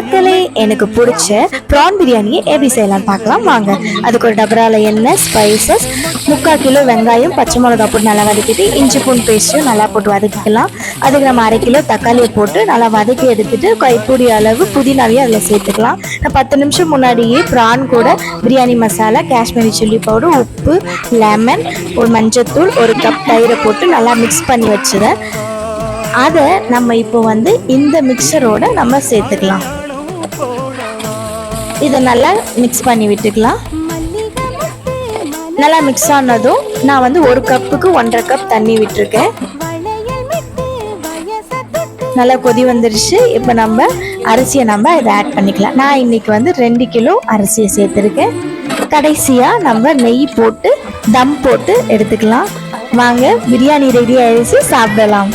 மக்களே எனக்கு பிடிச்ச ப்ரான் பிரியாணியை எப்படி செய்யலாம் பார்க்கலாம். வாங்க. அதுக்கு ஒரு டபரால எண்ணெய் ஸ்பைசஸ் முக்கால் கிலோ வெங்காயம் பச்சை மிளகா போட்டு நல்லா வதக்கிட்டு இஞ்சி பூண்டு பேஸ்ட்டும் நல்லா போட்டு வதக்கிக்கலாம். அதுக்கு நம்ம அரை கிலோ தக்காளியை போட்டு நல்லா வதக்கி எடுத்துட்டு கைப்பூடி அளவு புதினாவையும் அதில் சேர்த்துக்கலாம். நான் பத்து நிமிஷம் முன்னாடியே ப்ரான் கூட பிரியாணி மசாலா காஷ்மீரி சில்லி பவுடர் உப்பு லெமன் ஒரு மஞ்சத்தூள் ஒரு கப் தயிரை போட்டு நல்லா மிக்ஸ் பண்ணி வச்சுருந்தேன் அதை நம்ம இப்போ வந்து இந்த மிக்சரோட நம்ம சேர்த்துக்கலாம். இதை நல்லா மிக்ஸ் பண்ணி விட்டுக்கலாம். நல்லா மிக்ஸ் ஆனதும் நான் வந்து ஒரு கப்புக்கு ஒன்றரை கப் தண்ணி விட்டுருக்கேன். நல்லா கொதி வந்துருச்சு. இப்போ நம்ம அரிசியை நம்ம இதை ஆட் பண்ணிக்கலாம். நான் இன்னைக்கு வந்து ரெண்டு கிலோ அரிசியை சேர்த்துருக்கேன். கடைசியாக நம்ம நெய் போட்டு தம் போட்டு எடுத்துக்கலாம். வாங்க பிரியாணி ரெடி ஆயிடுச்சு சாப்பிடலாம்.